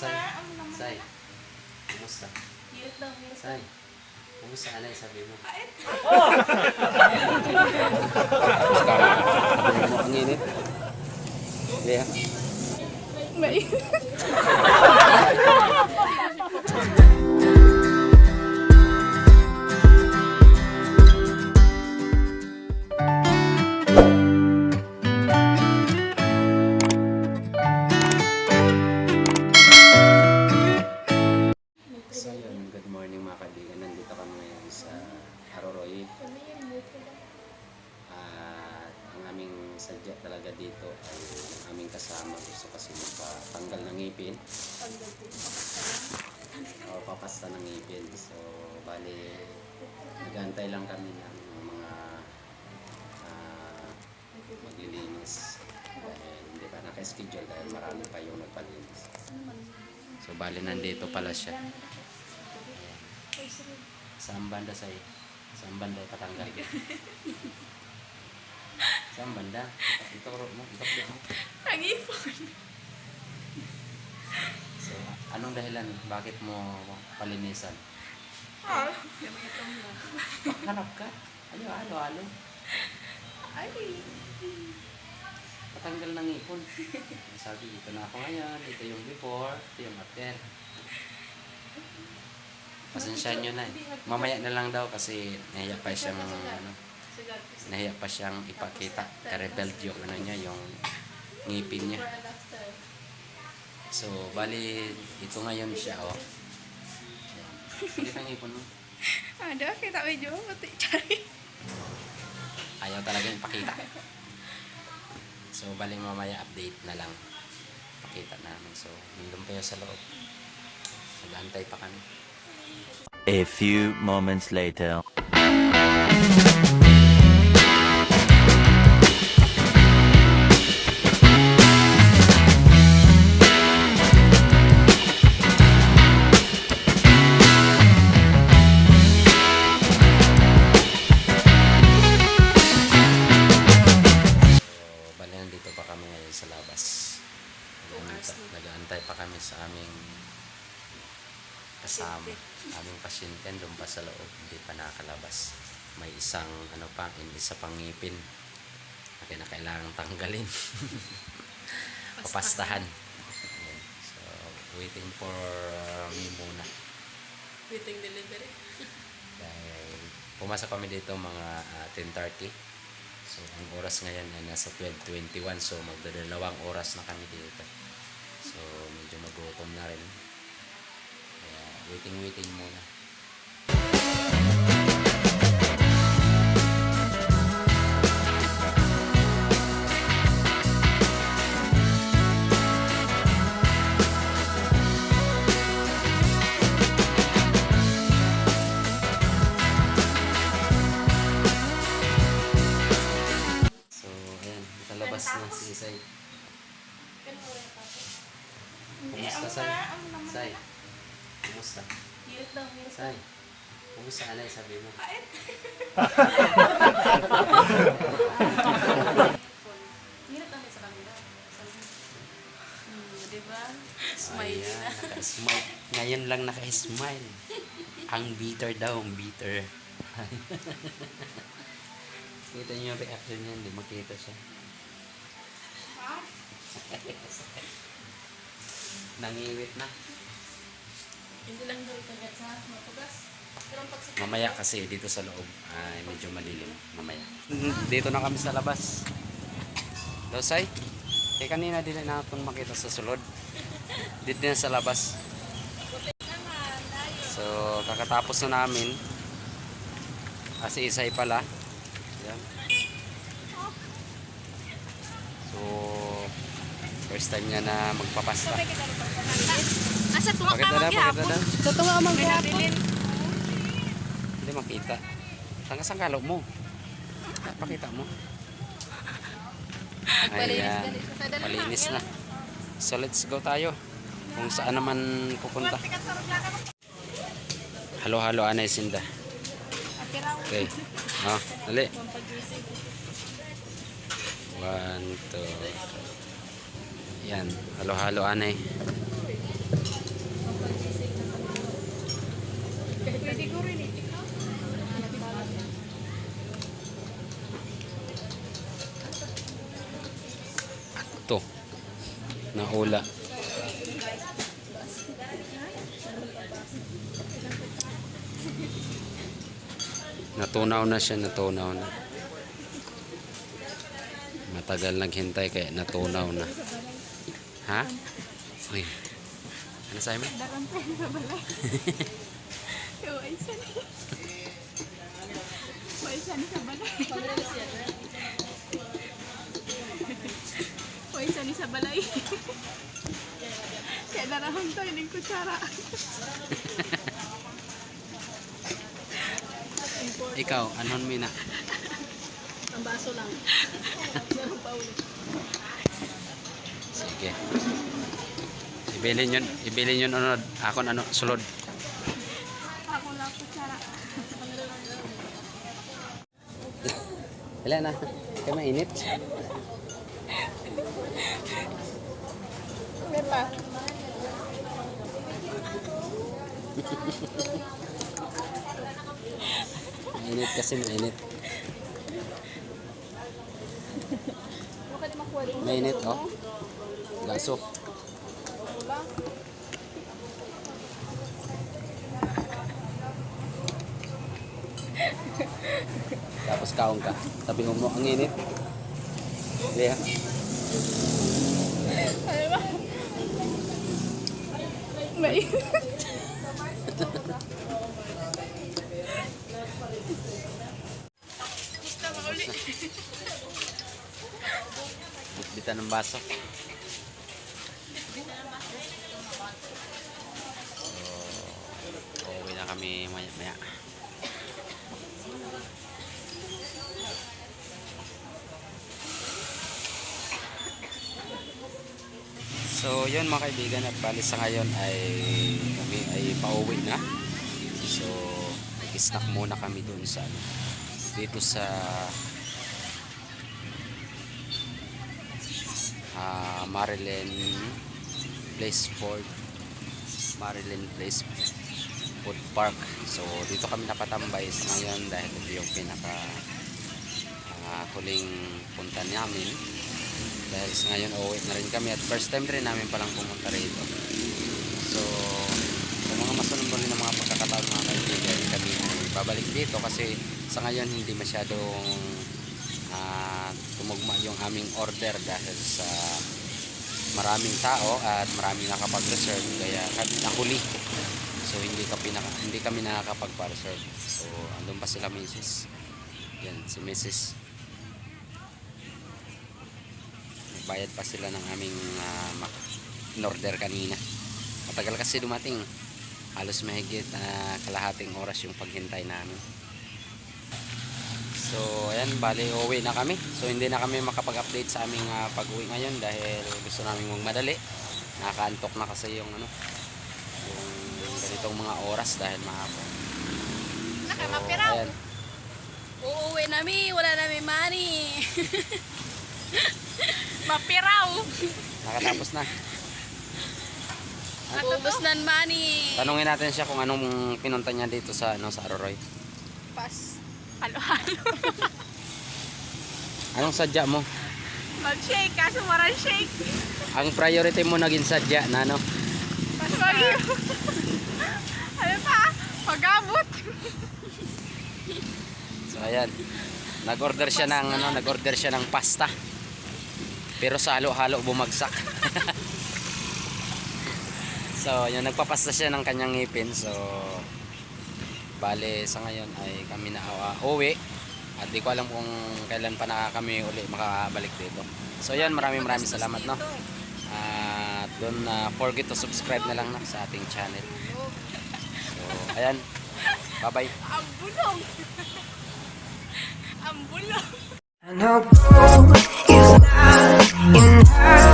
Say? Say? Kumusta? Hirap daw, hirap. Say? Kumusta anay sabi mo? Pait. Sabi mo, ang init. Lea. May. At ang aming sadya talaga dito ay ang aming kasama gusto kasi magpatanggal ng ngipin o papasta ng ngipin. So, bali, nagantay lang kami ng mga ah, maglilinis. Dahil hindi pa naka-schedule dahil marami pa yung nagpalinis. So, bali, nandito pala siya. Saan banda sa'yo? Saan banda patanggal? Saan banda? Ito mo, ito mo. Ang ipon. So, anong dahilan? Bakit mo palinisan? Ah. Hanap ka? Ano, ano, ano? Ay. Patanggal ng ipon. Sabi, ito na ako ngayon. Ito yung before. Ito yung after. Pasensya nyo na eh. Mamaya na lang daw kasi nahiya pa siyang ano, nahiya pa siyang ipakita. I-rebelled yung ano niya, yung ngipin niya. So, bali, ito ngayon siya, oh. Hindi ang ipon mo. Ada, kita medyo mati cari. Ayaw talaga ipakita. So, bali mamaya update na lang. Pakita namin. So, nandun pa yun sa loob. Nag-antay pa kami. A few moments later. Nandito pa kami ngayon sa labas. Nag-aantay pa kami sa aming kasama. Aming pasyente doon pa sa loob. Hindi pa nakakalabas. May isang ano pa, isa pang ngipin. Na kinakailangang tanggalin. Papastahan. Ayan. So, waiting for me muna. Waiting delivery. Dahil pumasok kami dito mga ah, 10.30. So, ang oras ngayon ay nasa 12.21. So, magdadalawang oras na kami dito. So, medyo nagutom na rin. Kaya, waiting-waiting muna. So, ayan. Nakalabas na si Isay. Kumusta, ang Say? para, ang naman. Say, kumusta? Hirap daw, hirap. Say, kumusta anay sabi mo? Pait. Hirap namin sa kanila. Hmm, di ba? Smile Ayan, na. naka-smile. Ngayon lang naka-smile. ang bitter daw, ang bitter. Kita niyo yung reaction niya, hindi makita siya. Nangiwit na. Hindi lang daw ito sa matugas. Pero pag sa Mamaya kasi dito sa loob ay medyo madilim. Mamaya. Dito na kami sa labas. Dosay? Eh kanina din na akong makita sa sulod. Dito na sa labas. So kakatapos na namin. Kasi isay pala. Yan. So first time niya na magpapasta. Asa tuwa na, pakita na. Sa tuwa ka maghapon. Hindi makita. Tanga sa kalo mo. Pakita mo. Ayan. Malinis na. So let's go tayo. Kung saan naman pupunta. Halo-halo anay sinda. Okay. Ah, dali. One, two. Yan. Halo-halo anay. Siguro ini ikaw. to naula natunaw na siya natunaw na matagal naghintay kaya natunaw na ha? uy ano sa'yo mo? Daran pa sa balay. Sani sa balay. Ay sani sa balay. Kaya darahon to, hindi kutsara. ikaw anon mo na Ang baso lang. Meron pa ulit. sige ibilin yun ibilin yun ano ako ano sulod Ako lang kutsara. Wala na. Kaya mainit. Pa. Mainit kasi mainit. Mainit, oh. Gaso. Wala. Tapos kaong ka. Sabi mo, ang init. Mo ulit. bitbitan ng baso. So, uuwi na kami maya maya. So, yun mga kaibigan at bali sa ngayon ay kami ay pauwi na. So, snack muna kami doon sa ano, dito sa ah, Marilyn Place Ford Marilyn Place Food Park so dito kami napatambay sa ngayon dahil ito yung pinaka ah, huling punta namin dahil sa ngayon uuwi na rin kami at first time rin namin palang pumunta rito so sa mga masunod rin ng mga pagkakataon mga kaibigan kami babalik dito kasi sa ngayon hindi masyadong at tumugma yung aming order dahil sa maraming tao at maraming nakapag-reserve kaya kami nahuli so hindi kami naka, hindi kami nakakapag-reserve so andun pa sila Mrs. yan si Mrs. nagbayad pa sila ng aming uh, in-order kanina matagal kasi dumating halos mahigit na kalahating oras yung paghintay namin So, ayan, bali uwi na kami. So, hindi na kami makapag-update sa aming ah, pag-uwi ngayon dahil gusto namin magmadali. Nakaantok na kasi yung ano, yung ganitong mga oras dahil mahapon. So, ayan. Uuwi nami, wala nami money. Mapiraw. Nakatapos na. Ubus ng money. Tanungin natin siya kung anong pinunta niya dito sa ano sa Aroroy. Pas. Halo-halo. Anong sadya mo? Mag-shake, kaso marang shake. Ang priority mo naging sadya na ano? Mas magiyo. ano pa? Pagabot. So ayan. Nag-order siya ng ano, nag-order siya ng pasta. Pero sa halo-halo bumagsak. so, yun nagpapasta siya ng kanyang ngipin. So bale sa ngayon ay kami na uh, uwi. At di ko alam kung kailan pa na kami uli makabalik dito. So yan, maraming maraming salamat no. At don't uh, forget to subscribe na lang na sa ating channel. So, ayan. Bye-bye. Ang bulong. Ang bulong. in